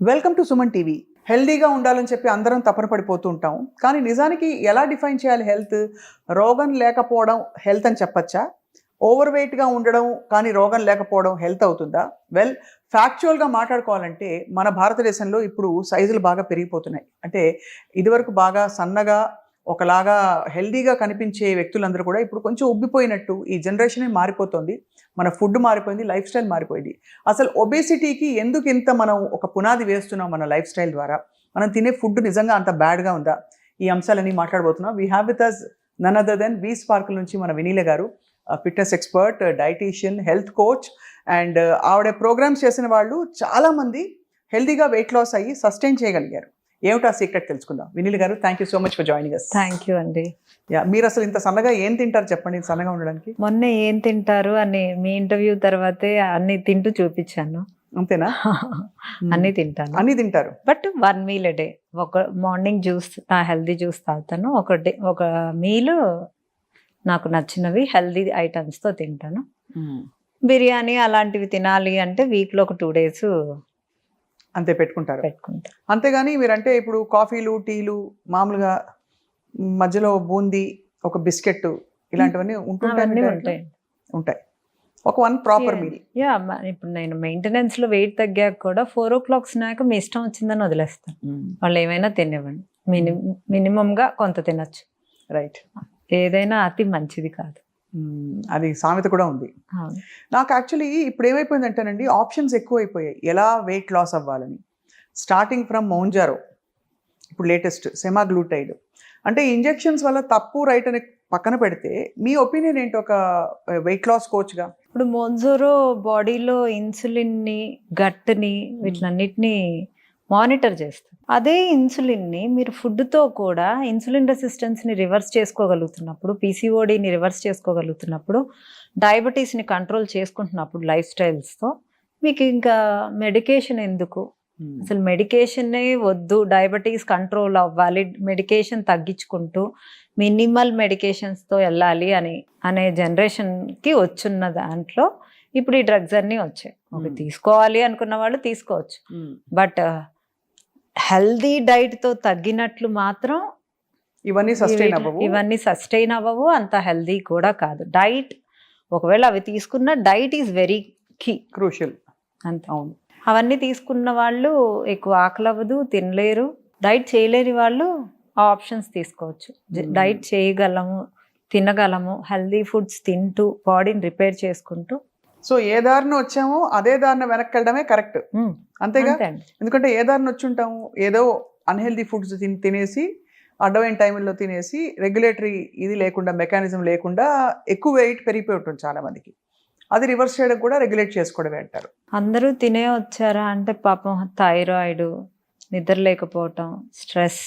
Welcome to Suman TV హెల్దీగా ఉండాలని చెప్పి అందరం తపన పడిపోతూ ఉంటాం. కానీ నిజానికి ఎలా డిఫైన్ చేయాలి హెల్త్ రోగం లేకపోవడం హెల్త్ అని చెప్పచ్చా? ఓవర్ వెయిట్గా ఉండడం కానీ రోగం లేకపోవడం హెల్త్ అవుతుందా? వెల్ ఫ్యాక్చువల్గా మాట్లాడుకోవాలంటే మన భారతదేశంలో ఇప్పుడు సైజులు బాగా పెరిగిపోతున్నాయి. అంటే ఇదివరకు బాగా సన్నగా ఒకలాగా హెల్దీగా కనిపించే వ్యక్తులందరూ కూడా ఇప్పుడు కొంచెం ఉబ్బిపోయినట్టు ఈ జనరేషన్ మారిపోతుంది. మన ఫుడ్ మారిపోయింది లైఫ్ స్టైల్ మారిపోయింది. అసలు ఒబేసిటీకి ఎందుకు ఇంత మనం ఒక పునాది వేస్తున్నాం మన లైఫ్ స్టైల్ ద్వారా? మనం తినే ఫుడ్ నిజంగా అంత బ్యాడ్గా ఉందా? ఈ అంశాలన్నీ మాట్లాడబోతున్నాం. We have with us none other than we స్పార్కుల నుంచి మన వినీల గారు fitness expert dietitian health coach and ఆవిడ ప్రోగ్రామ్స్ చేసిన వాళ్ళు చాలామంది హెల్దీగా వెయిట్ లాస్ అయ్యి సస్టైన్ చేయగలిగారు. ఏమిటా సీక్రెట్ తెలుసుకుందాం. వినీల్ గారు thank you so much for joining us thank you అండి. యా మీరు అసలు ఇంత సన్నగా ఏం తింటారు చెప్పండి సన్నగా ఉండడానికి? మొన్న ఏం తింటారు అని మీ ఇంటర్వ్యూ తర్వాతే అన్ని తింటూ చూపించాను. అంతేనా? అన్ని తింటాను. అన్ని తింటారు. బట్ వన్ మీల్ డే ఒక మార్నింగ్ జ్యూస్ నా హెల్దీ జ్యూస్ తాగుతాను. ఒక డే ఒక మీల్ నాకు నచ్చినవి హెల్దీ ఐటమ్స్తో తింటాను. బిర్యానీ అలాంటివి తినాలి అంటే వీక్లో ఒక టూ డేస్ అంతే పెట్టుకుంటారు. పెట్టుకుంటాను అంతేగాని మీరంటే ఇప్పుడు కాఫీలు టీలు మామూలుగా మధ్యలో బూందీ ఒక బిస్కెట్ ఇలాంటివన్నీ ఉంటుంటాయి? ఉంటాయి ఉంటాయి. ఒక వన్ ప్రాపర్. మీల్. యా ఇప్పుడు నేను మెయింటెనెన్స్లో వెయిట్ తగ్గాక కూడా ఫోర్ ఓ క్లాక్ స్నాక్ మీ ఇష్టం వచ్చిందని వదిలేస్తాను. వాళ్ళు ఏమైనా తినివ్వండి. మిని మినిమం గా కొంత తినొచ్చు. రైట్. ఏదైనా అతి మంచిది కాదు. అది సామెత కూడా ఉంది. నాకు యాక్చువల్లీ ఇప్పుడు ఏమైపోయిందంటేనండి ఆప్షన్స్ ఎక్కువ అయిపోయాయి ఎలా వెయిట్ లాస్ అవ్వాలని. స్టార్టింగ్ ఫ్రమ్ మౌంజారో ఇప్పుడు లేటెస్ట్ సెమాగ్లూటైడ్ అంటే ఇంజెక్షన్స్ వల్ల తప్పు రైట్ అని పక్కన పెడితే మీ ఒపీనియన్ ఏంటి ఒక వెయిట్ లాస్ కోచ్గా ఇప్పుడు మోన్జోరో బాడీలో ఇన్సులిన్ని గట్ని వీటిలన్నిటిని మానిటర్ చేస్తుంది. అదే ఇన్సులిన్ని మీరు ఫుడ్తో కూడా ఇన్సులిన్ రెసిస్టెన్స్ని రివర్స్ చేసుకోగలుగుతున్నప్పుడు పీసీఓడిని రివర్స్ చేసుకోగలుగుతున్నప్పుడు డయాబెటీస్ని కంట్రోల్ చేసుకుంటున్నప్పుడు లైఫ్ స్టైల్స్తో మీకు ఇంకా మెడికేషన్ ఎందుకు? అసలు మెడికేషనే వద్దు డయాబెటీస్ కంట్రోల్ అవ్వాలి మెడికేషన్ తగ్గించుకుంటూ మినిమల్ మెడికేషన్స్తో వెళ్ళాలి అని అనే జనరేషన్కి వచ్చున్న దాంట్లో ఇప్పుడు ఈ డ్రగ్స్ అన్నీ వచ్చాయి. ఒక. తీసుకోవాలి అనుకున్న వాళ్ళు తీసుకోవచ్చు. బట్ హెల్దీ డైట్తో తగ్గినట్లు మాత్రం ఇవన్నీ సస్టైన్ అవ్వవు. ఇవన్నీ సస్టైన్ అవ్వవు అంత హెల్దీ కూడా కాదు. డైట్ ఒకవేళ అవి తీసుకున్న diet is very key. Crucial. అంతే. అవును. అవన్నీ తీసుకున్న వాళ్ళు ఎక్కువ ఆకలి అవ్వదు తినలేరు. డైట్ చేయలేని వాళ్ళు ఆ ఆప్షన్స్ తీసుకోవచ్చు. డైట్ చేయగలము తినగలము హెల్దీ ఫుడ్స్ తింటూ బాడీని రిపేర్ చేసుకుంటూ సో ఏ దారిన వచ్చామో అదే దారిన వెనక్కి వెళ్ళడమే కరెక్ట్. అంతేగా? ఎందుకంటే ఏ దారిన వచ్చి ఉంటాము ఏదో అన్హెల్దీ ఫుడ్స్ తిని తినేసి అడ్డమైన టైంలో తినేసి రెగ్యులేటరీ ఇది లేకుండా మెకానిజం లేకుండా ఎక్కువ వెయిట్ పెరిగిపోయి ఉంటుంది చాలా మందికి అది రివర్స్ చేయడం కూడా రెగ్యులేట్ చేసుకోవడమే అంటారు. అందరూ తినే వచ్చారా? అంటే పాపం థైరాయిడ్ నిద్ర లేకపోవటం stress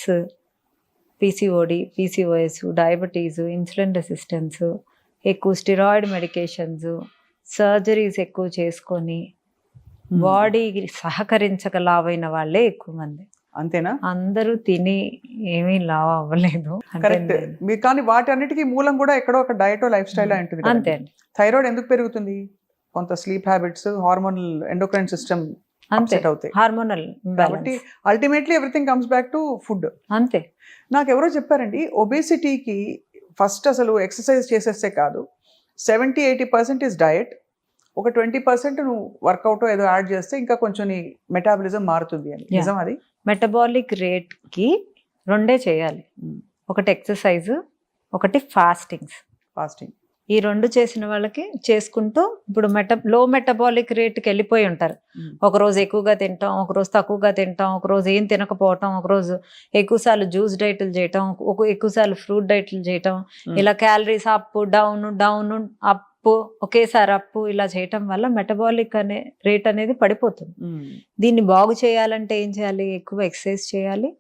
PCOD PCOS diabetes insulin resistance ఎక్కువ స్టిరాయిడ్ మెడికేషన్స్ సర్జరీస్ ఎక్కువ చేసుకొని బాడీ సహకరించక లావైన వాళ్ళే ఎక్కువ మంది. అంతేనా? అందరూ తిని ఏమీ లావ్ అవ్వలేదు. కరెక్ట్ మీరు కానీ వాటి అన్నిటికీ మూలం కూడా ఎక్కడో ఒక డయటో లైఫ్ స్టైల్ ఉంటుంది అంతే థైరాయిడ్ ఎందుకు పెరుగుతుంది? కొంత sleep habits hormonal endocrine system అంతే. అవుతాయి. హార్మోనల్ కాబట్టి ultimately everything comes back to food అంతే. నాకు ఎవరో చెప్పారండి ఒబేసిటీకి ఫస్ట్ అసలు ఎక్సర్సైజ్ చేసేస్తే కాదు. Seventy eighty percent is diet ఒక ట్వంటీ పర్సెంట్ నువ్వు వర్కౌట్ ఏదో యాడ్ చేస్తే ఇంకా కొంచెం నీ మెటాబలిజం మారుతుంది అని. నిజం అది? మెటబాలిక్ రేట్కి రెండే చేయాలి. ఒకటి ఎక్సర్సైజ్ ఒకటి ఫాస్టింగ్స్ ఫాస్టింగ్ ఈ రెండు చేసిన వాళ్ళకి చేసుకుంటూ ఇప్పుడు మెట లో మెటబాలిక్ రేట్కి వెళ్ళిపోయి ఉంటారు. ఒక రోజు ఎక్కువగా తింటాం ఒక రోజు తక్కువగా తింటాం ఒక రోజు ఏం తినకపోవటం ఒక రోజు ఎక్కువసార్లు జ్యూస్ డైట్లు చేయటం ఒక ఎక్కువసార్లు ఫ్రూట్ డైట్లు చేయటం. ఇలా calories up down down up ఒకేసారి అప్ ఇలా చేయటం వల్ల మెటబాలిక్ అనే రేట్ అనేది పడిపోతుంది. దీన్ని బాగు చేయాలంటే ఏం చేయాలి? ఎక్కువ ఎక్సర్సైజ్ చేయాలి.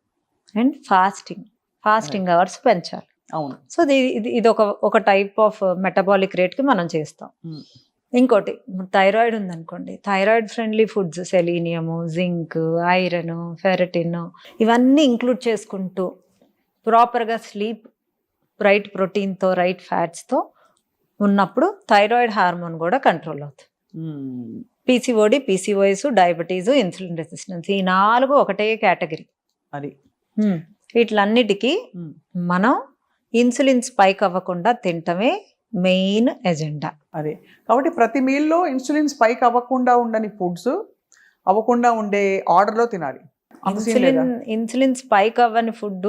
అండ్ ఫాస్టింగ్ ఫాస్టింగ్ అవర్స్ పెంచాలి. అవును. సో ఇది ఇది- ఒక ఒక టైప్ ఆఫ్ మెటబాలిక్ రేట్కి మనం చేస్తాం. ఇంకోటి థైరాయిడ్ ఉందనుకోండి. Thyroid friendly foods selenium zinc iron ferritin ఇవన్నీ ఇంక్లూడ్ చేసుకుంటూ ప్రాపర్గా స్లీప్ రైట్ ప్రోటీన్తో రైట్ ఫ్యాట్స్తో ఉన్నప్పుడు థైరాయిడ్ హార్మోన్ కూడా కంట్రోల్ అవుతుంది. PCOD PCOS diabetes insulin resistance ఈ నాలుగు ఒకటే కేటగిరీ. అది. వీటిలన్నిటికీ. మనం ఇన్సులిన్ స్పైక్ అవ్వకుండా తినటమే మెయిన్ ఎజెండా. అదే. కాబట్టి ప్రతి మీల్లో ఇన్సులిన్ స్పైక్ అవ్వకుండా ఉండని ఫుడ్స్ అవ్వకుండా ఉండే ఆర్డర్లో తినాలి. ఇన్సులిన్ ఇన్సులిన్ స్పైక్ అవ్వని ఫుడ్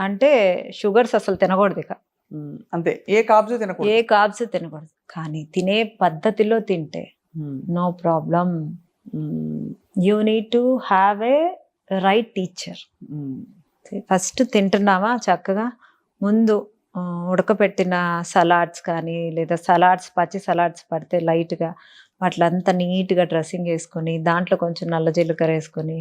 అంటే షుగర్స్ అసలు తినకూడదు ఇక. అంతే. ఏ కాబ్స్ ఏ తినకూడదు కార్బ్స్ తినకూడదు. కానీ తినే పద్ధతిలో తింటే no problem. You need to have a right teacher. First తింటున్నావా చక్కగా? ముందు ఉడకపెట్టిన సలాడ్స్ కానీ లేదా సలాడ్స్ పచ్చి సలాడ్స్ పడితే లైట్గా వాటిలంతా నీట్గా డ్రెస్సింగ్ వేసుకొని దాంట్లో కొంచెం నల్ల జీలకర్ర వేసుకొని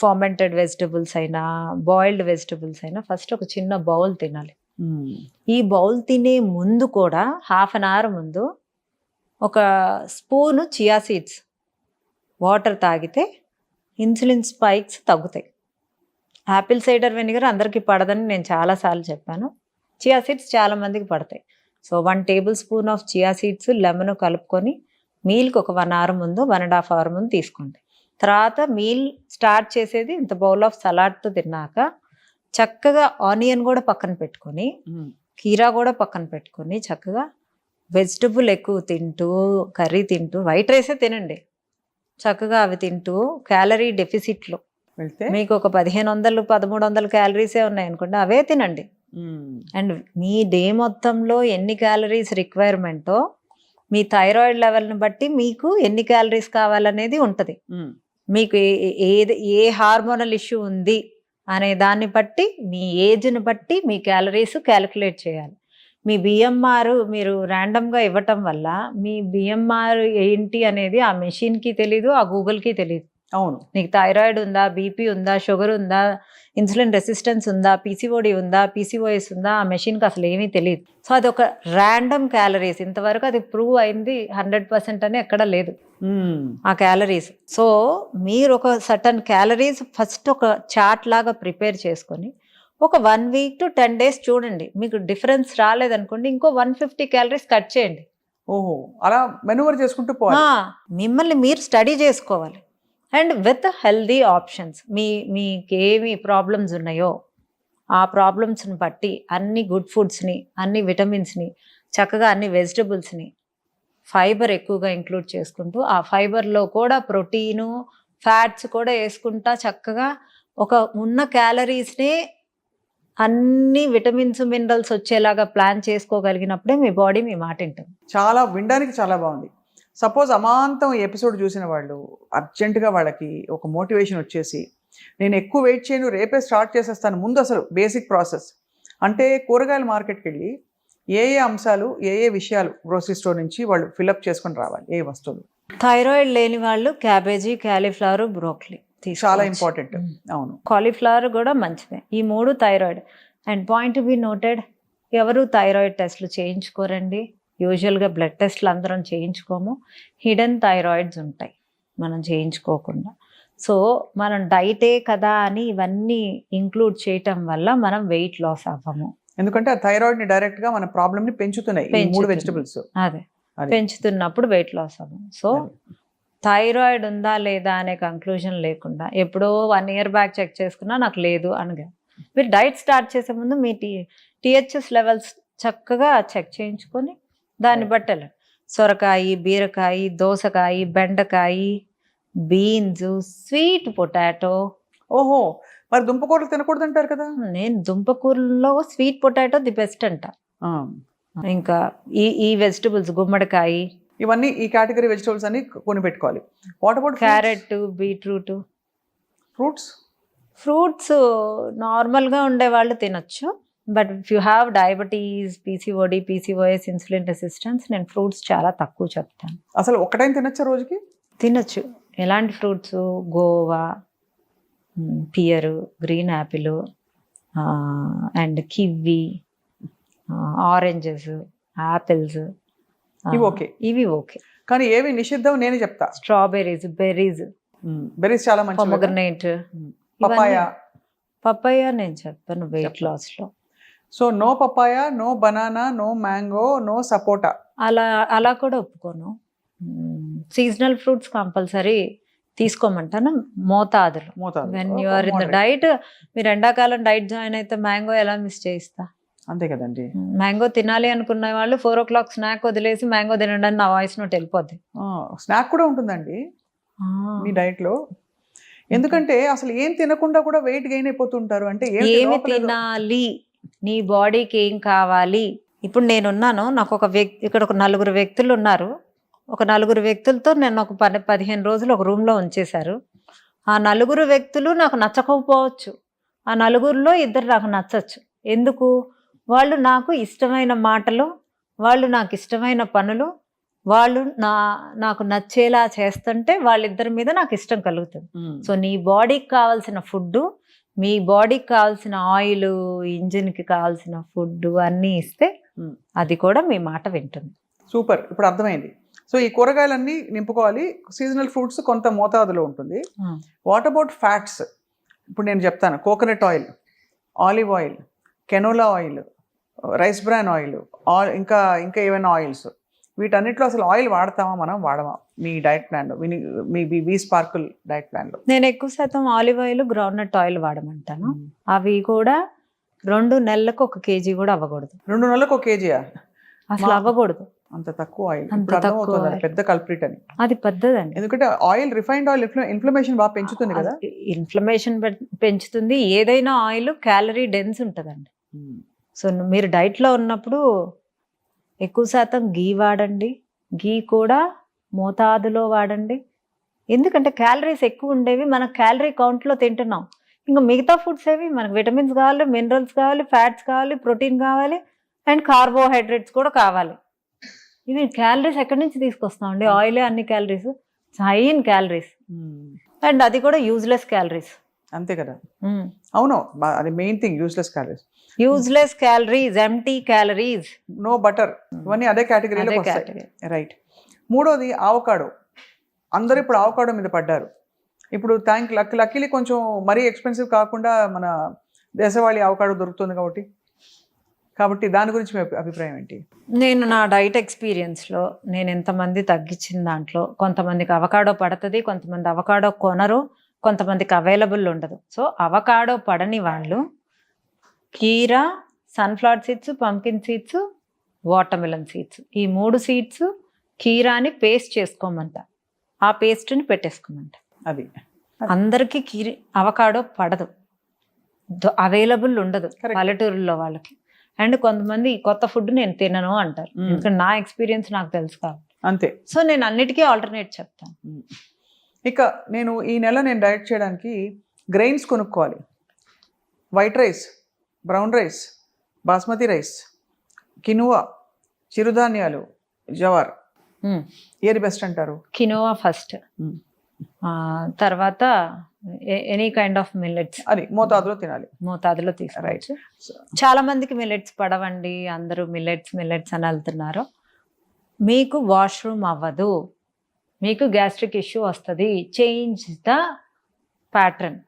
ఫార్మెంటెడ్ వెజిటబుల్స్ అయినా బాయిల్డ్ వెజిటబుల్స్ అయినా ఫస్ట్ ఒక చిన్న బౌల్ తినాలి. ఈ బౌల్ తినే ముందు కూడా హాఫ్ అన్ అవర్ ముందు ఒక స్పూను చియా సీడ్స్ వాటర్ తాగితే ఇన్సులిన్ స్పైక్స్ తగ్గుతాయి. యాపిల్ సైడర్ వెనిగర్ అందరికీ పడదని నేను చాలాసార్లు చెప్పాను. చియా సీడ్స్ చాలా మందికి పడతాయి. So one tablespoon of chia seeds lemon కలుపుకొని మీల్కి ఒక వన్ అవర్ ముందు వన్ అండ్ హాఫ్ అవర్ ముందు తీసుకోండి. తర్వాత మీల్ స్టార్ట్ చేసేది ఇంత బౌల్ ఆఫ్ సలాడ్తో తిన్నాక చక్కగా ఆనియన్ కూడా పక్కన పెట్టుకొని కీరా కూడా పక్కన పెట్టుకొని చక్కగా వెజిటబుల్ ఎక్కువ తింటూ కర్రీ తింటూ వైట్ రైసే తినండి. చక్కగా అవి తింటూ క్యాలరీ డెఫిసిట్లో వెళ్తే? మీకు ఒక పదిహేను వందలు పదమూడు వందల క్యాలరీసే ఉన్నాయి అనుకోండి అవే తినండి. అండ్ మీ డే మొత్తంలో ఎన్ని క్యాలరీస్ రిక్వైర్మెంటో మీ థైరాయిడ్ లెవెల్ని బట్టి మీకు ఎన్ని క్యాలరీస్ కావాలనేది ఉంటుంది. మీకు ఏ- ఏ- ఏది ఏ హార్మోనల్ ఇష్యూ ఉంది అనే దాన్ని బట్టి మీ ఏజ్ని బట్టి మీ క్యాలరీస్ క్యాలిక్యులేట్ చేయాలి. మీ బిఎంఆర్ మీరు ర్యాండమ్గా ఇవ్వటం వల్ల మీ బిఎంఆర్ ఏంటి అనేది ఆ మెషిన్కి తెలీదు ఆ గూగుల్కి తెలియదు అవును. నీకు థైరాయిడ్ ఉందా బీపీ ఉందా షుగర్ ఉందా ఇన్సులిన్ రెసిస్టెన్స్ ఉందా పీసీఓడి ఉందా పీసీఓఎస్ ఉందా ఆ మెషిన్కి అసలు ఏమీ తెలియదు సో అది ఒక ర్యాండమ్ క్యాలరీస్. ఇంతవరకు అది ప్రూవ్ అయింది హండ్రెడ్ పర్సెంట్ అని ఎక్కడ లేదు. ఆ క్యాలరీస్. సో మీరు ఒక సటన్ క్యాలరీస్ ఫస్ట్ ఒక చార్ట్ లాగా ప్రిపేర్ చేసుకొని ఒక one week to ten days చూడండి. మీకు డిఫరెన్స్ రాలేదనుకోండి ఇంకో వన్ ఫిఫ్టీ క్యాలరీస్ కట్ చేయండి. ఓహో. అలా మెనువర్ చేసుకుంటూ మిమ్మల్ని మీరు స్టడీ చేసుకోవాలి. And with healthy options. మీ మీకు ఏమి ప్రాబ్లమ్స్ ఉన్నాయో ఆ ప్రాబ్లమ్స్ని బట్టి అన్ని గుడ్ ఫుడ్స్ని అన్ని విటమిన్స్ని చక్కగా అన్ని వెజిటబుల్స్ని ఫైబర్ ఎక్కువగా ఇంక్లూడ్ చేసుకుంటూ ఆ ఫైబర్లో కూడా ప్రోటీను ఫ్యాట్స్ కూడా వేసుకుంటా చక్కగా ఒక ఉన్న క్యాలరీస్ని అన్ని విటమిన్స్ మినరల్స్ వచ్చేలాగా ప్లాన్ చేసుకోగలిగినప్పుడే మీ బాడీ మీ మాట వింటుంది. చాలా వినడానికి చాలా బాగుంది. సపోజ్ అమాంతం ఎపిసోడ్ చూసిన వాళ్ళు అర్జెంటుగా వాళ్ళకి ఒక మోటివేషన్ వచ్చేసి నేను ఎక్కువ వెయిట్ చేయను రేపే స్టార్ట్ చేసేస్తాను ముందు అసలు బేసిక్ ప్రాసెస్. అంటే కూరగాయల మార్కెట్కి వెళ్ళి ఏ ఏ అంశాలు ఏ ఏ విషయాలు గ్రోసరీ స్టోర్ నుంచి వాళ్ళు ఫిల్అప్ చేసుకొని రావాలి ఏ వస్తువులు. థైరాయిడ్ లేని వాళ్ళు క్యాబేజీ క్యాలీఫ్లవర్ బ్రోక్లీ చాలా ఇంపార్టెంట్. అవును. కాలీఫ్లవర్ కూడా మంచిదే. ఈ మూడు thyroid. And point be noted ఎవరు థైరాయిడ్ టెస్ట్లు చేయించుకోరండి? యూజువల్గా బ్లడ్ టెస్ట్లు అందరం చేయించుకోము. హిడెన్ థైరాయిడ్స్ ఉంటాయి. మనం చేయించుకోకుండా. సో మనం డైటే కదా అని ఇవన్నీ ఇంక్లూడ్ చేయటం వల్ల మనం వెయిట్ లాస్ అవ్వము. ఎందుకంటే ఆ థైరాయిడ్ని డైరెక్ట్గా మన ప్రాబ్లమ్ని పెంచుతున్నాయి. మూడు. వెజిటబుల్స్. అదే. అది. పెంచుతున్నప్పుడు వెయిట్ లాస్ అవ్వము. సో థైరాయిడ్ ఉందా లేదా అనే కంక్లూజన్ లేకుండా ఎప్పుడో వన్ ఇయర్ బ్యాక్ చెక్ చేసుకున్నా నాకు లేదు అనగా. మీరు డైట్ స్టార్ట్ చేసే ముందు మీ టీ టీహెచ్ఎస్ లెవెల్స్ చక్కగా చెక్ చేయించుకొని దాన్ని బట్టి వెళ్ళండి సొరకాయ బీరకాయ దోసకాయ బెండకాయ బీన్స్ స్వీట్ పొటాటో. ఓహో మరి దుంపకూరలు తినకూడదు అంటారు కదా? నేను దుంపకూరలో స్వీట్ పొటాటో ది బెస్ట్ అంట. ఇంకా ఈ ఈ వెజిటబుల్స్ గుమ్మడికాయ. ఇవన్నీ ఈ కేటగిరీ వెజిటబుల్స్ అన్ని కొని పెట్టుకోవాలి. What about carrot beetroot. Fruits? Fruits నార్మల్గా ఉండే వాళ్ళు తినొచ్చు. But if you have diabetes PCOD PCOS insulin resistance నేను ఫ్రూట్స్ చాలా తక్కువ చెప్తాను. అసలు ఒక్కటైనా తినచ్చా రోజుకి? తినొచ్చు. ఎలాంటి fruits guava pear green apple and kiwi oranges apples ఇవి ఓకే. ఇవి ఓకే. కానీ ఏవి నిషిద్ధం నేను చెప్తా. స్ట్రాబెర్రీస్ బెర్రీస్ బెరీస్ చాలా మంచి పొమగ్రనేట్ పపాయ పపాయ నేను చెప్పాను వెయిట్ చెప్పను. So no papaya no banana no mango no sapota. అలా అలా కూడా ఒప్పుకోను. సీజనల్ ఫ్రూట్స్ కంపల్సరీ తీసుకోమంటాను. మోతాదులు. మోతాదు when you are in the. Diet మీరు ఎండాకాలం డైట్ జాయిన్ అయితే మ్యాంగో ఎలా మిస్ చేయిస్తా? అంతే కదండి. మ్యాంగో తినాలి అనుకున్న వాళ్ళు ఫోర్ ఓ క్లాక్ స్నాక్ వదిలేసి మ్యాంగో తినడానికి నా వాయిస్ నోట్ వెళ్ళిపోద్ది. స్నాక్ కూడా ఉంటుందండి మీ డైట్లో. ఎందుకంటే అసలు ఏం తినకుండా కూడా వెయిట్ గెయిన్ అయిపోతుంటారు. అంటే ఏమి తినాలి? నీ బాడీకి ఏం కావాలి? ఇప్పుడు నేనున్నాను. నాకు ఒక వ్యక్తి ఇక్కడ ఒక నలుగురు వ్యక్తులు ఉన్నారు. ఒక నలుగురు వ్యక్తులతో నేను ఒక పది పదిహేను రోజులు ఒక రూమ్లో ఉంచేశారు. ఆ నలుగురు వ్యక్తులు నాకు నచ్చకపోవచ్చు. ఆ నలుగురిలో ఇద్దరు నాకు నచ్చచ్చు. ఎందుకు? వాళ్ళు నాకు ఇష్టమైన మాటలు వాళ్ళు నాకు ఇష్టమైన పనులు వాళ్ళు నా నాకు నచ్చేలా చేస్తుంటే వాళ్ళిద్దరి మీద నాకు ఇష్టం కలుగుతుంది. సో నీ బాడీకి కావాల్సిన ఫుడ్ మీ బాడీకి కావాల్సిన ఆయిల్ ఇంజిన్కి కావాల్సిన ఫుడ్ అన్నీ ఇస్తే. అది కూడా మీ మాట వింటుంది. సూపర్. ఇప్పుడు అర్థమైంది. సో ఈ కూరగాయలన్నీ నింపుకోవాలి. సీజనల్ ఫ్రూట్స్ కొంత మోతాదులో ఉంటుంది. What about fats? ఇప్పుడు నేను చెప్తాను. Coconut oil olive oil canola oil rice bran oil oil ఇంకా ఇంకా ఏమైనా ఆయిల్స్. వీటన్నిటిలో అసలు ఆయిల్ వాడతామా మనం? వాడమా? మీ డైట్ ప్లాన్లో మీ మీ బీ స్పార్కుల్ డైట్ ప్లాన్లో నేను ఎక్కువ శాతం ఆలివ్ ఆయిల్ గ్రౌండ్నట్ ఆయిల్ వాడమంటాను. అవి కూడా రెండు నెలలకు ఒక కేజీ కూడా అవ్వకూడదు. రెండు నెలలకు ఒక కేజీయా? అసలు అవ్వకూడదు. అంత తక్కువ ఆయిల్. పెద్ద కల్ప్రిట్ అని. అది పెద్దదండి. ఎందుకంటే ఆయిల్ రిఫైన్డ్ ఆయిల్ ఇన్ఫ్లమేషన్ బాగా పెంచుతుంది కదా. ఇన్ఫ్లమేషన్ పెంచుతుంది. ఏదైనా ఆయిల్ క్యాలరీ డెన్స్ ఉంటుందండి. సో మీరు డైట్లో ఉన్నప్పుడు ఎక్కువ శాతం గీ వాడండి. గీ కూడా మోతాదులో వాడండి. ఎందుకంటే క్యాలరీస్ ఎక్కువ ఉండేవి మన క్యాలరీ కౌంట్లో తింటున్నాం. ఇంకా మిగతా ఫుడ్స్ ఏవి? మనకు విటమిన్స్ కావాలి మినరల్స్ కావాలి ఫ్యాట్స్ కావాలి ప్రోటీన్ కావాలి అండ్ కార్బోహైడ్రేట్స్ కూడా కావాలి. ఇవి క్యాలరీస్ ఎక్కడి నుంచి తీసుకొస్తాం అండి? ఆయిలే అన్ని calories high in calories and అది కూడా యూజ్లెస్ క్యాలరీస్ అంతే కదా? అవును. అది main thing useless calories. Useless calories empty calories. No butter. ఇవన్నీ అదే కేటగిరీలో వస్తాయి. రైట్. మూడోది ఆవకాడో. అందరూ ఇప్పుడు ఆవకాడో మీద పడ్డారు. ఇప్పుడు థ్యాంక్ లక్ లక్కీలీ కొంచెం మరీ ఎక్స్పెన్సివ్ కాకుండా మన దేశవాళీ ఆవకాడో దొరుకుతుంది కాబట్టి. కాబట్టి దాని గురించి మీ అభి- అభిప్రాయం ఏంటి? నేను నా డైట్ ఎక్స్పీరియన్స్లో నేను ఎంతమంది తగ్గించిన దాంట్లో కొంతమందికి అవకాడో పడుతుంది కొంతమంది అవకాడో కొనరు. కొంతమందికి అవైలబుల్ ఉండదు. సో అవకాడో పడని వాళ్ళు కీరా sunflower seeds pumpkin seeds watermelon seeds ఈ మూడు సీడ్స్ కీరాని పేస్ట్ చేసుకోమంట. ఆ పేస్ట్ని పెట్టేసుకోమంట. అది. అందరికీ కీరి అవకాడో పడదు. అవైలబుల్ ఉండదు. పల్లెటూరులో వాళ్ళకి. అండ్ కొంతమంది ఈ కొత్త ఫుడ్ నేను తినను అంటారు. ఎందుకంటే నా ఎక్స్పీరియన్స్ నాకు తెలుసు కాబట్టి. అంతే. సో నేను అన్నిటికీ ఆల్టర్నేట్ చెప్తాను. ఇక నేను ఈ నెల నేను డైట్ చేయడానికి గ్రెయిన్స్ కొనుక్కోవాలి. White rice brown rice basmati rice quinoa చిరుధాన్యాలు జవార్ ఏది బెస్ట్ అంటారు? Quinoa first Mm. తర్వాత ఎనీ కైండ్ ఆఫ్ మిల్లెట్స్ అది మోతాదులో తినాలి. మోతాదులో రైట్ తీసుకోవచ్చు. చాలా మందికి మిల్లెట్స్ పడవండి అందరూ మిల్లెట్స్ మిల్లెట్స్ అని వెళ్తున్నారు. మీకు వాష్రూమ్ అవ్వదు. మీకు గ్యాస్ట్రిక్ ఇష్యూ వస్తుంది. Change the pattern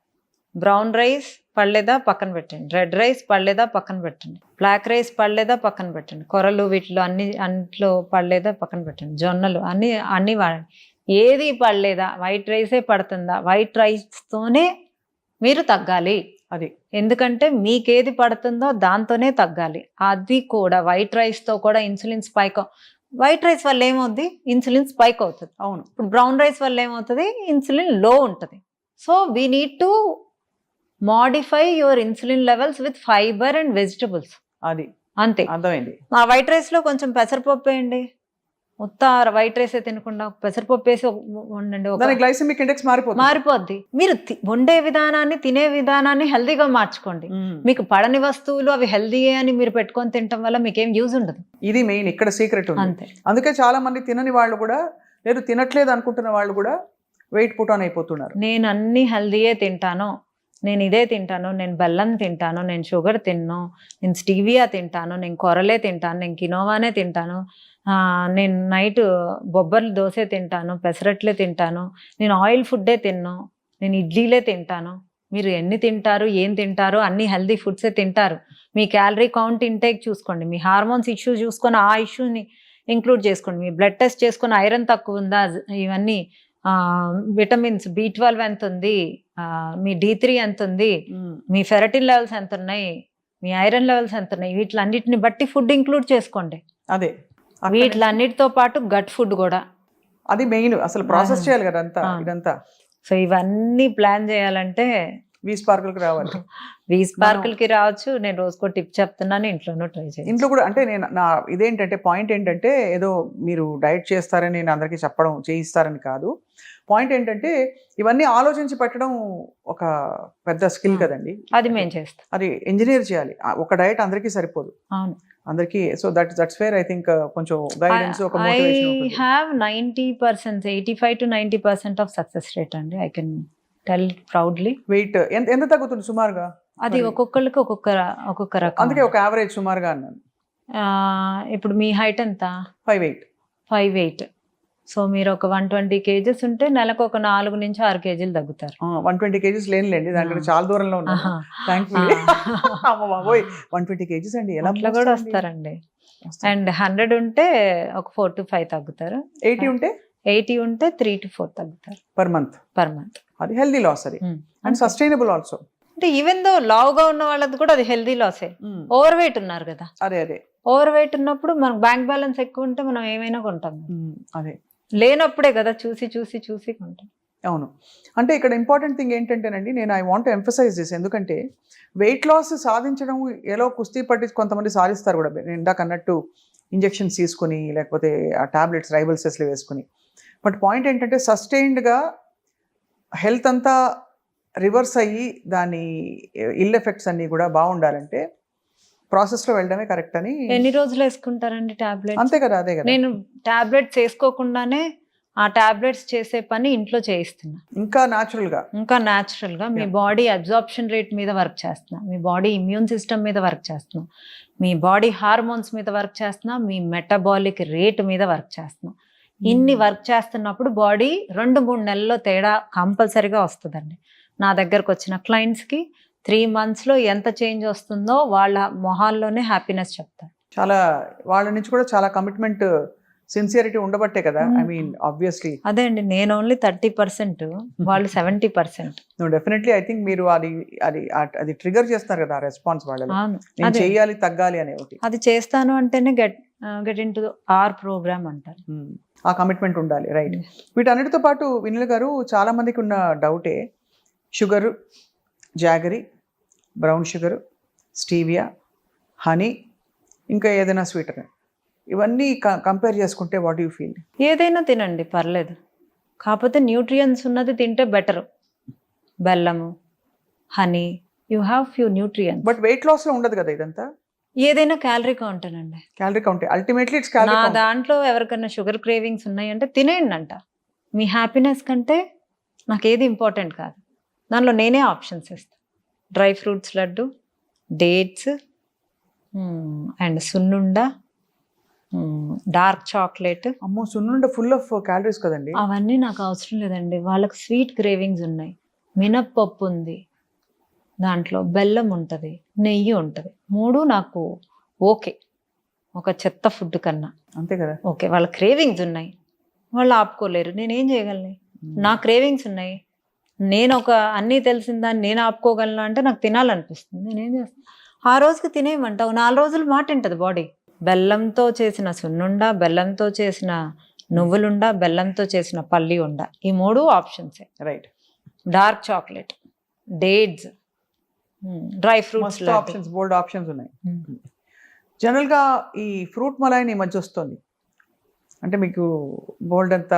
brown rice పడలేదా పక్కన పెట్టండి. రెడ్ రైస్ పడలేదా పక్కన పెట్టండి. బ్లాక్ రైస్ పడలేదా పక్కన పెట్టండి. కొరలు వీటిలో అన్ని అన్నిట్లో పడలేదా పక్కన పెట్టండి. జొన్నలు అన్ని అన్ని వాడండి. ఏది పడలేదా వైట్ రైసే పడుతుందా? వైట్ రైస్తోనే మీరు తగ్గాలి. అది. ఎందుకంటే మీకేది పడుతుందో దాంతోనే తగ్గాలి. అది కూడా వైట్ రైస్తో కూడా ఇన్సులిన్ స్పైక్ వైట్ రైస్ వల్ల ఏమవుద్ది? ఇన్సులిన్ స్పైక్ అవుతుంది. అవును. ఇప్పుడు బ్రౌన్ రైస్ వల్ల ఏమవుతుంది? ఇన్సులిన్లో ఉంటుంది. So we need to modify your insulin levels with fibre and vegetables అది. అంతే. అర్థమైంది. ఆ వైట్ రైస్లో కొంచెం పెసరపప్పు వేయండి. మొత్తం వైట్ రైస్ తినకుండా పెసరపప్పు వేసి వండండి గ్లైసెమిక్ ఇండెక్స్ మారిపోతుంది. మారిపోద్ది. మీరు వండే విధానాన్ని తినే విధానాన్ని హెల్దీగా మార్చుకోండి. మీకు పడని వస్తువులు అవి హెల్దీయే అని మీరు పెట్టుకొని తినటం వల్ల మీకేం యూజ్ ఉండదు. ఇది మెయిన్ ఇక్కడ సీక్రెట్ అంతే. అందుకే చాలా మంది తినని వాళ్ళు కూడా లేదు తినట్లేదు అనుకుంటున్న వాళ్ళు కూడా వెయిట్ పుట్ ఆన్ అయిపోతున్నారు. నేను అన్ని హెల్దీయే తింటాను నేను ఇదే తింటాను నేను బెల్లం తింటాను నేను షుగర్ తిన్ను నేను స్టీవియా తింటాను నేను కొరలే తింటాను నేను కినోవానే తింటాను నేను నైట్ బొబ్బర్లు దోసే తింటాను పెసరట్లే తింటాను నేను ఆయిల్ ఫుడ్డే తిన్ను నేను ఇడ్లీలే తింటాను. మీరు ఎన్ని తింటారు ఏం తింటారు అన్ని హెల్దీ ఫుడ్సే తింటారు. మీ క్యాలరీ కౌంట్ ఇంటేక్ చూసుకోండి. మీ హార్మోన్స్ ఇష్యూ చూసుకొని ఆ ఇష్యూని ఇంక్లూడ్ చేసుకోండి. మీ బ్లడ్ టెస్ట్ చేసుకుని ఐరన్ తక్కువ ఉందా ఇవన్నీ విటమిన్స్ బి ట్వెల్వ్ ఎంత ఉంది మీ డి త్రీ ఎంత ఉంది మీ ఫెరటిన్ లెవెల్స్ ఎంత ఉన్నాయి మీ ఐరన్ లెవెల్స్ ఎంత ఉన్నాయి వీటిలన్నిటిని బట్టి ఫుడ్ ఇంక్లూడ్ చేసుకోండి. అదే. వీటిలన్నిటితో పాటు గట్ ఫుడ్ కూడా. అది మెయిన్ అసలు ప్రాసెస్. చేయాలి కదా అంతా. ఇదంతా. సో ఇవన్నీ ప్లాన్ చేయాలంటే వీస్ పార్కులకు రావాలి. వీస్ పార్కులకి రావచ్చు. నేను రోజుకో టిప్ చెప్తున్నాను ఇంట్లోనూ ట్రై చేయండి ఇంట్లో కూడా అంటే నేను నా ఇదేంటంటే పాయింట్ ఏంటంటే ఏదో మీరు డైట్ చేస్తారని నేను అందరికీ చెప్పడం చేయిస్తారని కాదు. పాయింట్ ఏంటంటే ఇవన్నీ ఆలోచించి పెట్టడం ఒక పెద్ద స్కిల్. కదండి. అది మేము చేస్తాం. అది ఇంజనీర్ చేయాలి. ఒక డైట్ అందరికీ సరిపోదు. అవును. అందరికీ so that that's fair I think కొంచెం గైడెన్స్ ఒక I motivation percent eighty five to ninety percent of success rate అండి. I can tell proudly. Weight ఎంత ఎంత తగ్గుతుంది సుమారుగా? అది ఒక్కొక్కరికి ఒక్కొక్క ఒక్కొక్క రకం. అందుకే ఒక యావరేజ్ సుమారుగా అన్నాను. ఇప్పుడు మీ హైట్ ఎంత? Five eight. Five eight. So మీరు ఒక వన్ ట్వంటీ కేజెస్ ఉంటే నెలకు ఒక నాలుగు నుంచి ఆరు కేజీలు తగ్గుతారు. వన్ ట్వంటీ కేజీస్ లేనులేండి దానికంటే ఆ. చాలా దూరంలో ఉన్నాను. ఆహా. థ్యాంక్ఫుల్లీ ఆ. అమ్మ బాబోయ్ వన్ ట్వంటీ కేజీస్ అండి ఎలా కూడా వస్తారండి. అండ్ హండ్రెడ్ ఉంటే ఒక ఫోర్ టు ఫైవ్ తగ్గుతారు. ఎయిటీ ఉంటే? ఎయిటీ ఉంటే త్రీ టు ఫోర్ తగ్గుతారు. పర్ మంత్ పర్ మంత్ అది హెల్దీ లాస్ అది. అండ్ సస్టైనబుల్ ఆల్సో అంటే ఈవెన్ దో లావుగా ఉన్న వాళ్ళది కూడా అది హెల్దీ లాసే ఓవర్ వెయిట్ ఉన్నారు కదా. అదే అదే. ఓవర్ వెయిట్ ఉన్నప్పుడు మనకు బ్యాంక్ బ్యాలెన్స్ ఎక్కువ ఉంటే మనం ఏమైనా కొంటాం Hmm. అదే. లేనప్పుడే కదా చూసి చూసి చూసి కొంటాం. అవును. అంటే ఇక్కడ ఇంపార్టెంట్ థింగ్ ఏంటంటేనండి నేను ఐ వాంట్ ఎంఫసైజ్ చేసి ఎందుకంటే వెయిట్ లాస్ సాధించడం ఎలా కుస్తీ పట్టి కొంతమంది సాధిస్తారు కూడా. నేను ఇందాక అన్నట్టు ఇంజెక్షన్స్ తీసుకొని లేకపోతే ఆ టాబ్లెట్స్ రైబల్సెస్లో వేసుకుని. బట్ పాయింట్ ఏంటంటే సస్టైన్డ్గా హెల్త్ అంతా రివర్స్ అయ్యి దాని ఇల్ ఎఫెక్ట్స్ అన్నీ కూడా బాగుండాలంటే ప్రాసెస్లో వెళ్ళడమే కరెక్ట్ అని ఎన్ని రోజులు వేసుకుంటారండి టాబ్లెట్ అంతే కదా అదే కదా. నేను టాబ్లెట్స్ వేసుకోకుండానే ఆ టాబ్లెట్స్ చేసే పని ఇంట్లో చేయిస్తున్నా. ఇంకా న్యాచురల్గా ఇంకా natural గా మీ. బాడీ అబ్జార్ప్షన్ రేట్ మీద వర్క్ చేస్తున్నా. మీ బాడీ ఇమ్యూన్ సిస్టమ్ మీద వర్క్ చేస్తున్నా. మీ బాడీ హార్మోన్స్ మీద వర్క్ చేస్తున్నా. మీ మెటబాలిక్ రేట్ మీద వర్క్ చేస్తున్నా. ఇన్ని వర్క్ చేస్తున్నప్పుడు బాడీ రెండు మూడు నెలల్లో తేడా కంపల్సరీగా వస్తుందండి. నా దగ్గరకు వచ్చిన క్లయింట్స్కి త్రీ మంత్స్లో ఎంత చేంజ్ వస్తుందో వాళ్ళ మొహాల్లోనే హ్యాపీనెస్ చెప్తారు చాలా వాళ్ళ నుంచి కూడా చాలా కమిట్మెంట్ సిన్సియరిటీ ఉండబట్టే కదా ఐ. మీన్ ఆబ్వియస్లీ అదే అండి నేను ఓన్లీ థర్టీ పర్సెంట్ వాళ్ళు సెవెంటీ పర్సెంట్ నువ్వు డెఫినెట్లీ ఐ థింక్ మీరు అది అది అది ట్రిగర్ చేస్తున్నారు కదా రెస్పాన్స్ అదే. చేయాలి తగ్గాలి అనే ఒకటి అది చేస్తాను అంటేనే get get in to our programme అంటారు. ఆ కమిట్మెంట్ ఉండాలి రైట్. వీటన్నిటితో పాటు వినిల్ గారు చాలా మందికి ఉన్న డౌటే sugar jaggery brown sugar stevia honey ఇంకా ఏదైనా స్వీటర్. ఇవన్నీ కంపేర్ చేసుకుంటే వాట్ యూ ఫీల్? ఏదైనా తినండి పర్లేదు. కాకపోతే న్యూట్రియన్స్ ఉన్నది తింటే బెటర్. బెల్లము honey you have few nutrients but weight లాస్లో ఉండదు కదా ఇదంతా? ఏదైనా క్యాలరీ కౌంటేనండి క్యాలరీ కౌంట్. అల్టిమేట్లీ ఇట్స్ నా దాంట్లో ఎవరికైనా షుగర్ క్రేవింగ్స్ ఉన్నాయంటే తినేయండి అంట. మీ హ్యాపీనెస్ కంటే నాకు ఏది ఇంపార్టెంట్ కాదు. దానిలో నేనే ఆప్షన్స్ ఇస్తాను dry fruits laddu dates and సున్నుండ dark chocolate. అమ్మో సున్నుండ ఫుల్ ఆఫ్ క్యాలరీస్ కదండి. అవన్నీ నాకు అవసరం లేదండి. వాళ్ళకి స్వీట్ క్రేవింగ్స్ ఉన్నాయి. మినప్పప్పు ఉంది. దాంట్లో బెల్లం ఉంటుంది నెయ్యి ఉంటుంది. మూడు నాకు ఓకే. ఒక చెత్త ఫుడ్ కన్నా. అంతే కదా. ఓకే వాళ్ళ క్రేవింగ్స్ ఉన్నాయి. వాళ్ళు ఆపుకోలేరు. నేనేం చేయగలను? నా క్రేవింగ్స్ ఉన్నాయి. నేను ఒక అన్నీ తెలిసిన దాన్ని నేను ఆపుకోగలను అంటే నాకు తినాలనిపిస్తుంది. నేనేం చేస్తాను ఆ రోజుకి తినేయమంటావు. నాలుగు రోజులు మాట ఉంటుంది బాడీ. బెల్లంతో చేసిన సున్నుండ బెల్లంతో చేసిన నువ్వులుండ బెల్లంతో చేసిన పల్లి ఉండ ఈ మూడు ఆప్షన్సే. Right. Dark chocolate dates dry fruits options బోల్డ్ ఆప్షన్స్ ఉన్నాయి. జనరల్గా ఈ ఫ్రూట్ మలాయిని ఈ మధ్య వస్తుంది. అంటే మీకు బోల్డ్ అంత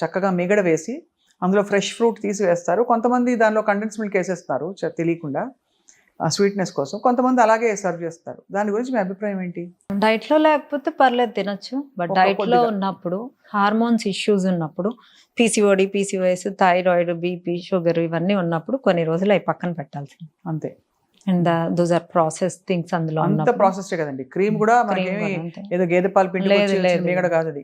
చక్కగా మిగడ వేసి అందులో ఫ్రెష్ ఫ్రూట్ తీసి వేస్తారు కొంతమంది దానిలో కండెన్స్ మిల్క్ వేసేస్తారు తెలియకుండా స్వీట్నెస్ కోసం. కొంతమంది అలాగే సర్వ్ చేస్తారు. దాని గురించి మీ అభిప్రాయం ఏంటి? డైట్లో లేకపోతే పర్లేదు తినొచ్చు. బట్ డైట్లో. ఉన్నప్పుడు హార్మోన్స్ ఇష్యూస్ ఉన్నప్పుడు PCOD PCOS thyroid BP sugar ఇవన్నీ ఉన్నప్పుడు కొన్ని రోజులు అవి పక్కన పెట్టాల్సింది అంతే. And those are process things అందులో అంత ప్రాసెస్ కదండి. క్రీమ్ కూడా. ఏదో గేదె పాలు పిండి లేదు, లేదు. మీగడ కాదు అది.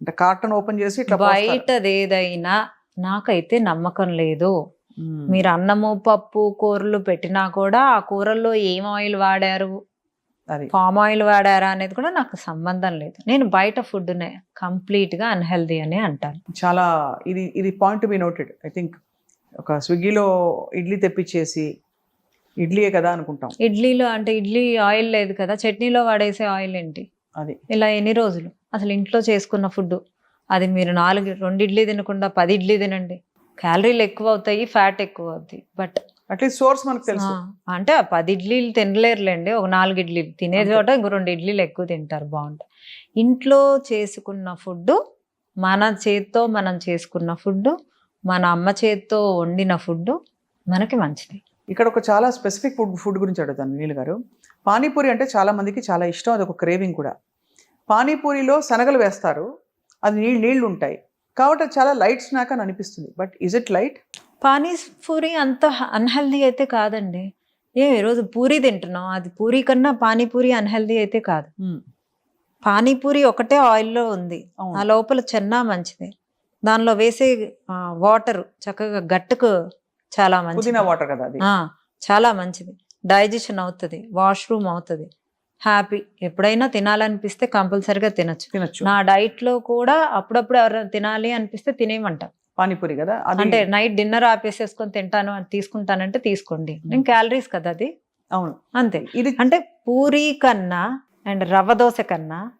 అంటే కార్టన్ ఓపెన్ చేసి. బయటది ఏదైనా నాకైతే నమ్మకం లేదు. మీరు అన్నము పప్పు కూరలు పెట్టినా కూడా ఆ కూరల్లో ఏం ఆయిల్ వాడారు? అది. పామ్ ఆయిల్ వాడారా అనేది కూడా నాకు సంబంధం లేదు. నేను బయట ఫుడ్నే కంప్లీట్గా అన్హెల్దీ అని అంటాను. చాలా ఇది ఇది point be noted. I think ఒక స్విగ్గీలో ఇడ్లీ తెప్పించేసి ఇడ్లీయే కదా అనుకుంటాం. ఇడ్లీలో అంటే ఇడ్లీ ఆయిల్ లేదు కదా చట్నీలో వాడేసే ఆయిల్ ఏంటి? అది. ఇలా ఎన్ని రోజులు? అసలు ఇంట్లో చేసుకున్న ఫుడ్ అది మీరు నాలుగు రెండు ఇడ్లీ తినకుండా పది ఇడ్లీ తినండి. క్యాలరీలు ఎక్కువ అవుతాయి ఫ్యాట్ ఎక్కువ అవుతాయి. బట్ అట్లీస్ట్ సోర్స్ మనకు తెలుసు. అంటే పది ఇడ్లీలు తినలేరులేండి. ఒక నాలుగు ఇడ్లీలు తినే. చోట ఇంకో రెండు ఇడ్లీలు ఎక్కువ తింటారు బాగుంటాయి. ఇంట్లో చేసుకున్న ఫుడ్ మన చేత్తో మనం చేసుకున్న ఫుడ్ మన అమ్మ చేత్తో వండిన ఫుడ్ మనకి మంచిది. ఇక్కడ ఒక చాలా స్పెసిఫిక్ ఫుడ్ ఫుడ్ గురించి అడుగుతాను నీళ్ళు గారు. పానీపూరి అంటే చాలా మందికి చాలా ఇష్టం అది ఒక క్రేవింగ్ కూడా. పానీపూరిలో శనగలు వేస్తారు. అది నీళ్ళు నీళ్ళు ఉంటాయి కాబట్టి చాలా లైట్ స్నాక్ అని అనిపిస్తుంది. But is it light? Panipuri అంత అన్హెల్దీ అయితే కాదండి. ఏ ఈరోజు పూరి తింటున్నాం. అది పూరి కన్నా పానీపూరి అన్హెల్దీ అయితే కాదు. పానీపూరి ఒకటే ఆయిల్లో ఉంది. ఆ లోపల చెన్నా మంచిది. దానిలో వేసే వాటర్ చక్కగా గట్టుకు చాలా మంచిది. వాటర్ కదా చాలా మంచిది. డైజెషన్ అవుతుంది. వాష్రూమ్ అవుతుంది. హ్యాపీ. ఎప్పుడైనా తినాలనిపిస్తే కంపల్సరిగా తినొచ్చు. తినొచ్చు. నా డైట్లో కూడా అప్పుడప్పుడు ఎవరైనా తినాలి అనిపిస్తే తినేయమంట. పానీపూరి కదా? అంటే నైట్ డిన్నర్ ఆపేసేసుకొని తింటాను అని తీసుకుంటానంటే తీసుకోండి. నేను క్యాలరీస్ కదా అది? అవును. అంతే. ఇది అంటే పూరి కన్నా అండ్ రవ్వ దోశ కన్నా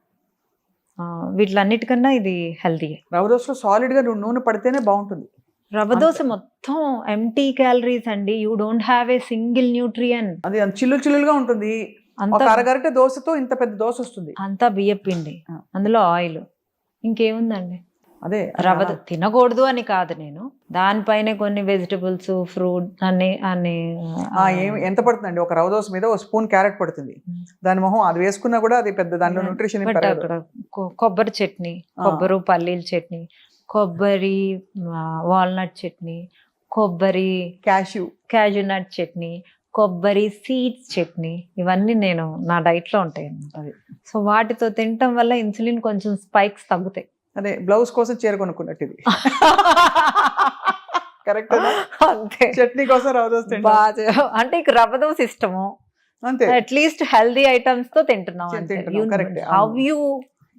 వీటిలన్నిటికన్నా ఇది హెల్దీ రవ్వ దోశలో సాలిడ్గా నూనె పడితేనే బాగుంటుంది. రవ్వ దోశ మొత్తం ఎంటీ క్యాలరీస్ అండి. You don't have a single nutrient అది చిల్లు చిల్లుగా ఉంటుంది. ఒక అంత అరగరిట దోశతో ఇంత పెద్ద దోశ వస్తుంది. అంతా బియ్యం పిండి. అందులో ఆయిల్. ఇంకేముందండి? అదే రవ్వ ద- తినకూడదు అని కాదు నేను. దానిపైనే కొన్ని వెజిటబుల్స్ ఫ్రూట్ అన్ని అన్ని ఎంత పడుతుందండి? ఒక రవ్వ దోశ మీద ఒక స్పూన్ క్యారెట్ పడుతుంది. దాని మొహం అది వేసుకున్నా కూడా అది పెద్ద దానిలో న్యూట్రిషన్ కొబ్బరి చట్నీ. కొబ్బరి పల్లీల చట్నీ కొబ్బరి వాల్నట్ చట్నీ కొబ్బరి క్యాష్యూ క్యాజు నట్ చట్నీ కొబ్బరి సీడ్స్ చట్నీ ఇవన్నీ నేను నా డైట్లో ఉంటాయి అది. సో వాటితో తినటం వల్ల ఇన్సులిన్ కొంచెం స్పైక్స్ తగ్గుతాయి. అదే బ్లౌజ్ కోసం చీర కొనుక్కున్నట్టు ఇది కరెక్ట్ అంతే. చట్నీ కోసం తింటాం. బాగా అంటే ఇక రవ్వ దోశ ఇష్టము అంతే అట్లీస్ట్ హెల్దీ ఐటమ్స్తో తింటున్నాం. How. You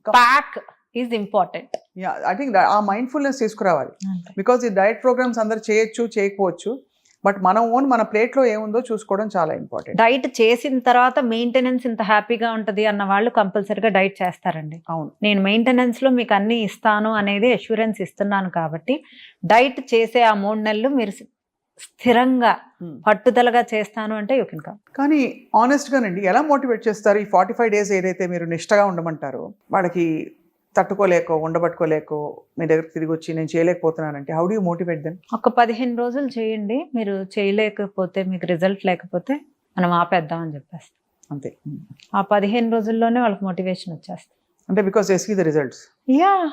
pack is important I think ఆ మైండ్ఫుల్నెస్ తీసుకురావాలి. బికాజ్ ఈ డైట్ ప్రోగ్రామ్స్ అందరు చేయొచ్చు చేయకపోవచ్చు. బట్ మన ఓన్ మన plate లో ఏముందో చూసుకోవడం చాలా ఇంపార్టెంట్. డైట్ చేసిన తర్వాత మెయింటెనెన్స్ ఇంత హ్యాపీగా ఉంటది అన్న వాళ్ళు కంపల్సరీగా డైట్ చేస్తారండి. అవును. నేను మెయింటెనెన్స్లో మీకు అన్ని ఇస్తాను అనేది అష్యూరెన్స్ ఇస్తున్నాను కాబట్టి డైట్ చేసే ఆ మూడు నెలలు మీరు స్థిరంగా. పట్టుదలగా చేస్తాను అంటే యూ కెన్ కమ్ కానీ honest గానండి ఎలా మోటివేట్ చేస్తారు? ఈ ఫార్టీ ఫైవ్ డేస్ ఏదైతే మీరు నిష్టగా ఉండమంటారో వాళ్ళకి తట్టుకోలేకో ఉండబట్టుకోలేకో మీ దగ్గర తిరిగి వచ్చి నేను చేయలేకపోతున్నానంటే హౌ డూ మోటివేట్ దెన్ ఒక పదిహేను రోజులు చేయండి. మీరు చేయలేకపోతే మీకు రిజల్ట్ లేకపోతే మనం ఆపేద్దామని చెప్పేస్తాం. అంతే. ఆ పదిహేను రోజుల్లోనే వాళ్ళకి మోటివేషన్ వచ్చేస్తుంది అంటే because as we the results yeah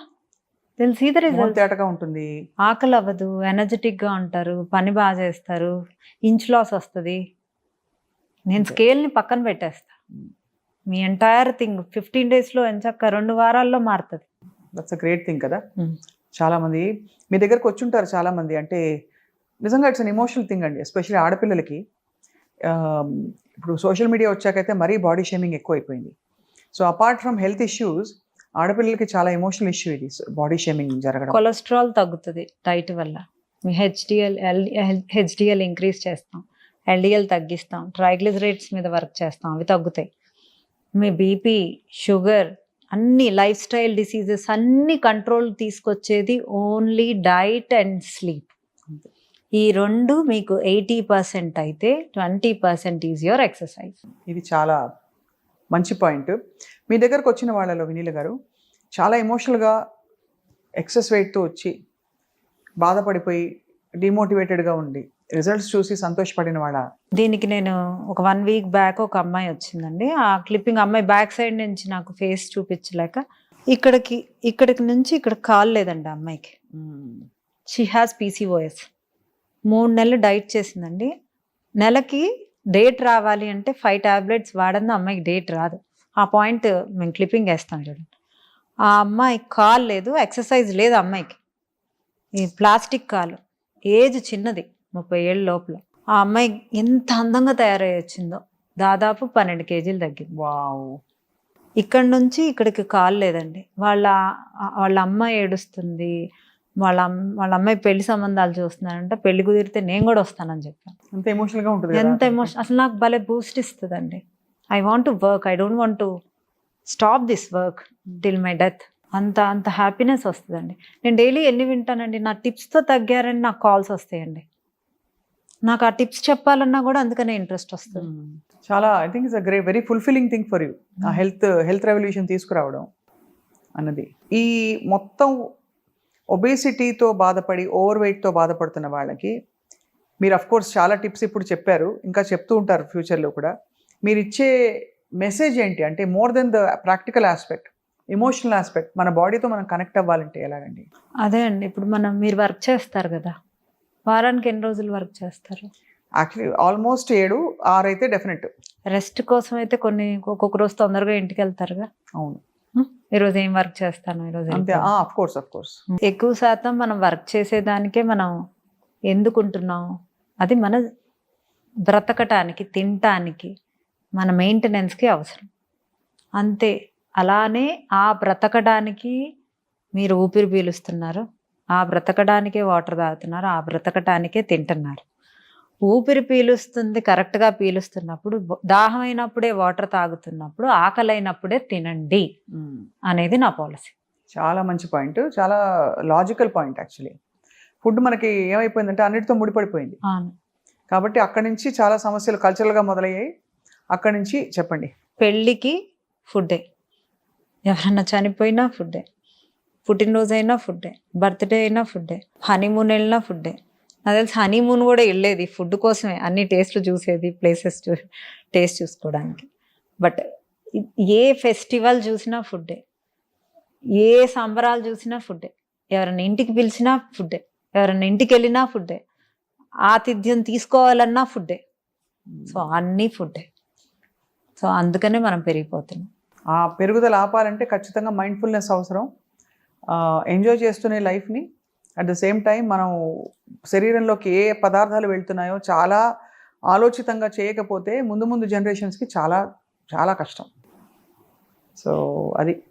the result తేటగా ఉంటుంది. ఆకలి అవ్వదు ఎనర్జెటిక్గా ఉంటారు పని బాగా చేస్తారు ఇంచ్ లాస్ వస్తుంది. నేను Okay. స్కేల్ని పక్కన పెట్టేస్తా. Mm. మీ ఎంటైర్ థింగ్ ఫిఫ్టీన్ డేస్లో ఎంచక్క రెండు వారాల్లో మారుతుంది. దట్స్ అ గ్రేట్ థింగ్ కదా? Mm. చాలా మంది మీ దగ్గరకు వచ్చి ఉంటారు చాలా మంది అంటే నిజంగా ఇట్స్ అన్ ఎమోషనల్ థింగ్ అండి ఎస్పెషల్లీ ఆడపిల్లలకి. Um, ఇప్పుడు సోషల్ మీడియా వచ్చాకైతే మరీ బాడీ షేమింగ్ ఎక్కువైపోయింది. So apart from health issues ఆడపిల్లలకి చాలా ఎమోషనల్ ఇష్యూ ఇది బాడీ షేమింగ్ జరగడం. కొలెస్ట్రాల్ తగ్గుతుంది డైట్ వల్ల. మీ హెచ్డిఎల్ హెచ్డిఎల్ ఇంక్రీజ్ చేస్తాం. ఎల్డిఎల్ తగ్గిస్తాం. ట్రైగ్లిజరేట్స్ మీద వర్క్ చేస్తాం. అవి తగ్గుతాయి. మీ బీపీ షుగర్ అన్ని లైఫ్ స్టైల్ డిసీజెస్ అన్ని కంట్రోల్ తీసుకొచ్చేది ఓన్లీ డైట్ అండ్ స్లీప్ ఈ రెండు మీకు ఎయిటీ పర్సెంట్ అయితే twenty percent is your exercise ఇది చాలా మంచి పాయింట్ మీ దగ్గరకు వచ్చిన వాళ్ళలో వినీల గారు చాలా ఎమోషనల్గా ఎక్సెస్ వెయిట్తో వచ్చి బాధపడిపోయి డిమోటివేటెడ్గా ఉండి రిజల్ట్స్ చూసి సంతోషపడిన వాళ్ళ? దీనికి నేను ఒక వన్ వీక్ బ్యాక్ ఒక అమ్మాయి వచ్చిందండి. ఆ క్లిప్పింగ్ అమ్మాయి బ్యాక్ సైడ్ నుంచి నాకు ఫేస్ చూపించలేక ఇక్కడికి ఇక్కడికి నుంచి ఇక్కడ కాల్ లేదండి ఆ అమ్మాయికి. షీ హ్యాస్ పీసీఓఎస్ మూడు నెలలు డైట్ చేసిందండి. నెలకి డేట్ రావాలి అంటే ఫైవ్ టాబ్లెట్స్ వాడంది అమ్మాయికి డేట్ రాదు. ఆ పాయింట్ మేము క్లిప్పింగ్ వేస్తాం చూడండి. ఆ అమ్మాయి కాల్ లేదు ఎక్సర్సైజ్ లేదు అమ్మాయికి. ఈ ప్లాస్టిక్ కాలు ఏజ్ చిన్నది. ముప్పై ఏళ్ళ లోపల. ఆ అమ్మాయి ఎంత అందంగా తయారై వచ్చిందో. దాదాపు పన్నెండు కేజీలు తగ్గింది. వావ్. ఇక్కడ నుంచి ఇక్కడికి కాలు లేదండి. వాళ్ళ వాళ్ళ అమ్మ ఏడుస్తుంది. వాళ్ళ వాళ్ళ అమ్మాయి పెళ్ళి సంబంధాలు చూస్తున్నారంటే. పెళ్ళి కుదిరితే నేను కూడా వస్తానని చెప్పాను. ఎంత ఎమోషనల్గా ఉంటుంది ఎంత ఎమోషన్ అసలు నాకు భలే బూస్ట్ ఇస్తుందండి. I want to work I don't want to stop this work till my death అంత అంత హ్యాపీనెస్ వస్తుందండి. నేను డైలీ ఎన్ని వింటానండి? నా టిప్స్తో తగ్గారని నాకు కాల్స్ వస్తాయండి. నాకు ఆ టిప్స్ చెప్పాలన్నా కూడా అందుకనే ఇంట్రెస్ట్ వస్తుంది. చాలా I think it's a great very fulfilling thing for you ఆ హెల్త్ హెల్త్ రెవల్యూషన్ తీసుకురావడం అన్నది. ఈ మొత్తం ఒబేసిటీతో బాధపడి ఓవర్ వెయిట్తో బాధపడుతున్న వాళ్ళకి మీరు అఫ్ కోర్స్ చాలా టిప్స్ ఇప్పుడు చెప్పారు. ఇంకా చెప్తూ ఉంటారు ఫ్యూచర్లో కూడా. మీరు ఇచ్చే మెసేజ్ ఏంటి? అంటే more than the practical aspect emotional aspect మన బాడీతో మనం కనెక్ట్ అవ్వాలంటే ఎలాగండి? అదే అండి. ఇప్పుడు మనం మీరు వర్క్ చేస్తారు కదా. వారానికి ఎన్ని రోజులు వర్క్ చేస్తారు? యాక్చువల్లీ ఆల్మోస్ట్ ఏడు ఆరు అయితే డెఫినెట్. రెస్ట్ కోసం అయితే కొన్ని ఒక్కొక్క రోజు తొందరగా ఇంటికి వెళ్తారుగా? అవును? ఈరోజు ఏం వర్క్ చేస్తాను? ఈరోజు అంతే. అఫ్ కోర్స్ అఫ్ కోర్స్ ఎక్కువ శాతం మనం వర్క్ చేసేదానికే మనం ఎందుకుంటున్నాం? అది మన బ్రతకటానికి తినటానికి మన మెయింటెనెన్స్కి అవసరం. అంతే. అలానే ఆ బ్రతకడానికి మీరు ఊపిరి పీలుస్తున్నారు. ఆ బ్రతకడానికే వాటర్ తాగుతున్నారు ఆ బ్రతకటానికే తింటున్నారు. ఊపిరి పీలుస్తుంది కరెక్ట్గా పీలుస్తున్నప్పుడు దాహం అయినప్పుడే వాటర్ తాగుతున్నప్పుడు ఆకలి అయినప్పుడే తినండి అనేది నా పాలసీ. చాలా మంచి పాయింట్ చాలా లాజికల్ పాయింట్ యాక్చువల్లీ. ఫుడ్ మనకి ఏమైపోయిందంటే అన్నిటితో ముడిపడిపోయింది. కాబట్టి అక్కడి నుంచి చాలా సమస్యలు కల్చరల్గా మొదలయ్యాయి. అక్కడి నుంచి చెప్పండి. పెళ్ళికి ఫుడ్డే. ఎవరన్నా చనిపోయినా ఫుడ్డే. పుట్టినరోజు అయినా ఫుడ్డే బర్త్డే అయినా ఫుడ్డే హనీమూన్ వెళ్ళినా ఫుడ్డే. నాకు తెలిసి హనీమూన్ కూడా వెళ్ళేది ఫుడ్ కోసమే అన్ని టేస్ట్లు చూసేది ప్లేసెస్ చూ టేస్ట్ చూసుకోవడానికి. బట్ ఏ ఫెస్టివల్ చూసినా ఫుడ్డే. ఏ సంబరాలు చూసినా ఫుడ్డే. ఎవరైనా ఇంటికి పిలిచినా ఫుడ్డే. ఎవరైనా ఇంటికి వెళ్ళినా ఫుడ్డే. ఆతిథ్యం తీసుకోవాలన్నా ఫుడ్డే. సో అన్నీ ఫుడ్డే. సో అందుకనే మనం పెరిగిపోతున్నాం. ఆ పెరుగుదల ఆపాలంటే ఖచ్చితంగా మైండ్ఫుల్నెస్ అవసరం. ఎంజాయ్ చేస్తునే లైఫ్ని అట్ ద సేమ్ టైం మనం శరీరంలోకి ఏ పదార్థాలు వెళ్తున్నాయో చాలా ఆలోచితంగా చేయకపోతే ముందు ముందు జనరేషన్స్కి చాలా చాలా కష్టం. సో అది.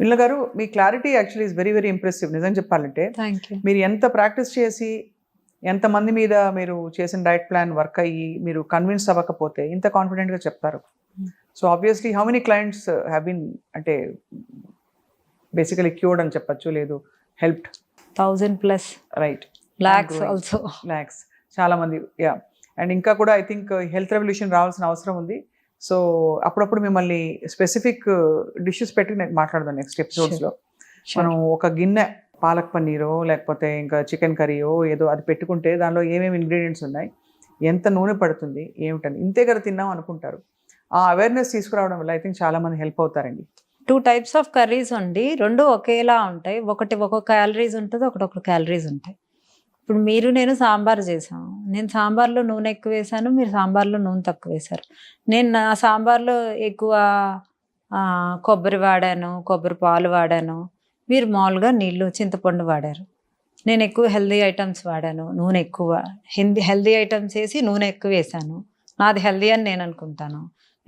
విల్ల గారు మీ clarity actually is very very impressive నిజం చెప్పాలంటే థ్యాంక్ యూ మీరు ఎంత ప్రాక్టీస్ చేసి ఎంతమంది మీద మీరు చేసిన డైట్ ప్లాన్ వర్క్ అయ్యి మీరు కన్విన్స్ అవ్వకపోతే ఇంత కాన్ఫిడెంట్గా చెప్తారు? So obviously how many clients have been అంటే బేసికలీ క్యూర్డ్ అని చెప్పచ్చు లేదు helped thousand plus right lakhs growing. Also lakhs చాలా మంది యా అండ్ ఇంకా కూడా ఐ థింక్ హెల్త్ రెవల్యూషన్ రావాల్సిన అవసరం ఉంది. సో అప్పుడప్పుడు మిమ్మల్ని స్పెసిఫిక్ డిషెస్ పెట్టి నేను మాట్లాడదాం నెక్స్ట్ ఎపిసోడ్స్లో మనం ఒక గిన్నె పాలక్ పన్నీరో లేకపోతే ఇంకా చికెన్ కర్రీయో ఏదో అది పెట్టుకుంటే దానిలో ఏమేమి ఇంగ్రీడియంట్స్ ఉన్నాయి ఎంత నూనె పడుతుంది ఏమిటని ఇంతే కదా తిన్నాం అనుకుంటారు. ఆ అవేర్నెస్ తీసుకురావడం వల్ల ఐ థింక్ చాలా మంది హెల్ప్ అవుతారండి. టూ టైప్స్ ఆఫ్ కర్రీస్ ఉండి రెండు ఒకేలా ఉంటాయి. ఒకటి ఒక్కొక్క క్యాలరీస్ ఉంటుంది ఒకటి ఒక క్యాలరీస్ ఉంటాయి. ఇప్పుడు మీరు నేను సాంబార్ చేసాం నేను సాంబార్లో నూనె ఎక్కువ వేసాను మీరు సాంబార్లో నూనె తక్కువ వేశారు. నేను నా సాంబార్లో ఎక్కువ కొబ్బరి వాడాను కొబ్బరి పాలు వాడాను. మీరు మామూలుగా నీళ్ళు చింతపండు వాడారు. నేను ఎక్కువ హెల్దీ ఐటమ్స్ వాడాను నూనె ఎక్కువ. హెల్దీ హెల్దీ ఐటమ్స్ వేసి నూనె ఎక్కువ వేసాను నాది హెల్దీ అని నేను అనుకుంటాను.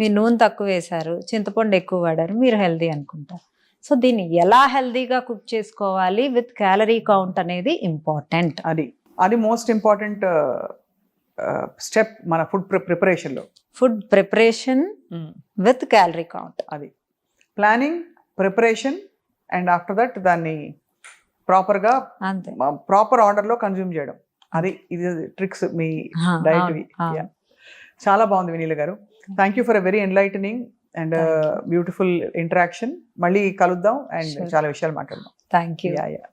మీరు నూనె తక్కువ వేశారు చింతపండు ఎక్కువ వాడారు మీరు హెల్దీ అనుకుంటారు. సో దీన్ని ఎలా హెల్దీగా కుక్ చేసుకోవాలి? విత్ క్యాలరీ కౌంట్ అనేది ఇంపార్టెంట్. అది. అది మోస్ట్ ఇంపార్టెంట్ స్టెప్ మన ఫుడ్ ప్రిపరేషన్లో. Food preparation with calorie count. అది. Planning preparation and after that దాన్ని ప్రాపర్గా ప్రాపర్ ఆర్డర్లో కన్జ్యూమ్ చేయడం. అది ఇది ట్రిక్స్ మీ డైట్. చాలా బాగుంది వినీల గారు. Thank you for a very enlightening and beautiful interaction మళ్ళీ కలుద్దాం అండ్. చాలా విషయాలు మాట్లాడదాం. Thank yeah